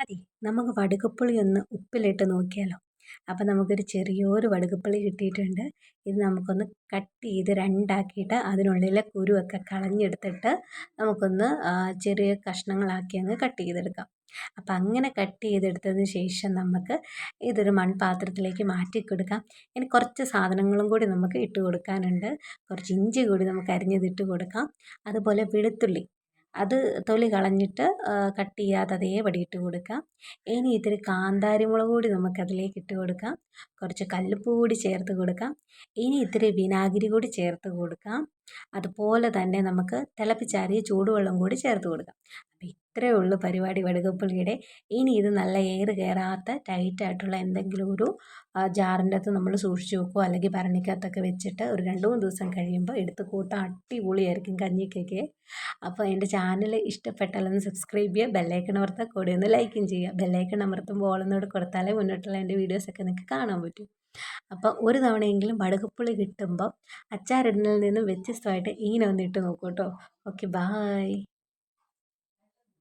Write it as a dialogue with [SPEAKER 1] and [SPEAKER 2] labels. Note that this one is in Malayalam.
[SPEAKER 1] അതെ നമുക്ക് വടുകപ്പുളി ഒന്ന് ഉപ്പിലിട്ട് നോക്കിയാലോ? അപ്പം നമുക്കൊരു ചെറിയൊരു വടുകപ്പുളി കിട്ടിയിട്ടുണ്ട്. ഇത് നമുക്കൊന്ന് കട്ട് ചെയ്ത് രണ്ടാക്കിയിട്ട് അതിനുള്ളിലെ കുരുവൊക്കെ കളഞ്ഞെടുത്തിട്ട് നമുക്കൊന്ന് ചെറിയ കഷ്ണങ്ങളാക്കി അങ്ങ് കട്ട് ചെയ്തെടുക്കാം. അപ്പം അങ്ങനെ കട്ട് ചെയ്തെടുത്തതിന് ശേഷം നമുക്ക് ഇതൊരു മൺപാത്രത്തിലേക്ക് മാറ്റി കൊടുക്കാം ഇനി കുറച്ച് സാധനങ്ങളും കൂടി നമുക്ക് ഇട്ട് കൊടുക്കാനുണ്ട്. കുറച്ച് ഇഞ്ചി കൂടി നമുക്ക് അരിഞ്ഞതിട്ട് കൊടുക്കാം. അതുപോലെ വെളുത്തുള്ളി. അത് തൊലി കളഞ്ഞിട്ട് കട്ട് ചെയ്യാതെ അതേപടി ഇട്ട് കൊടുക്കാം. ഇനി ഇത്തിരി കാന്താരി മുളക് കൂടി നമുക്കതിലേക്ക് ഇട്ട് കൊടുക്കാം. കുറച്ച് കല്ലുപ്പ് കൂടി ചേർത്ത് കൊടുക്കാം. ഇനി ഇത്തിരി വിനാഗിരി കൂടി ചേർത്ത് കൊടുക്കാം. അതുപോലെ തന്നെ നമുക്ക് തിളപ്പിച്ചാറിയ ചൂടുവെള്ളം കൂടി ചേർത്ത് കൊടുക്കാം. അപ്പം ഇത്രയേ ഉള്ളൂ പരിപാടി വടുകപ്പുളിയുടെ ഇനി ഇത് നല്ല എയർ കയറാത്ത ടൈറ്റായിട്ടുള്ള എന്തെങ്കിലും ഒരു ജാറിന്റെ അകത്ത് നമ്മൾ സൂക്ഷിച്ച് വെക്കുകയോ അല്ലെങ്കിൽ ഭരണിക്കകത്തൊക്കെ വെച്ചിട്ട് ഒരു രണ്ട് മൂന്ന് ദിവസം കഴിയുമ്പോൾ എടുത്ത് കൂട്ടാൻ അടിപൊളിയായിരിക്കും കഞ്ഞിക്കൊക്കെ. അപ്പോൾ എന്റെ ചാനൽ ഇഷ്ടപ്പെട്ടാലൊന്ന് സബ്സ്ക്രൈബ് ചെയ്യുക ബെല്ലൈക്കൺ അമർത്താൽ കൂടെ ഒന്ന് ലൈക്കും ചെയ്യുക. ബെല്ലൈക്കൺ അമർത്തുമ്പോൾ ഓളെന്നോട് കൊടുത്താലേ മുന്നോട്ടുള്ള എന്റെ വീഡിയോസൊക്കെ നിങ്ങൾക്ക് കാണാൻ പറ്റും. അപ്പോൾ ഒരു തവണയെങ്കിലും വടുകപ്പുളി കിട്ടുമ്പോൾ അച്ചാറിടുന്നതിൽ നിന്നും വ്യത്യസ്തമായിട്ട് ഇങ്ങനെ ഒന്ന് ഇട്ട് നോക്കൂ ഓക്കെ ബായ്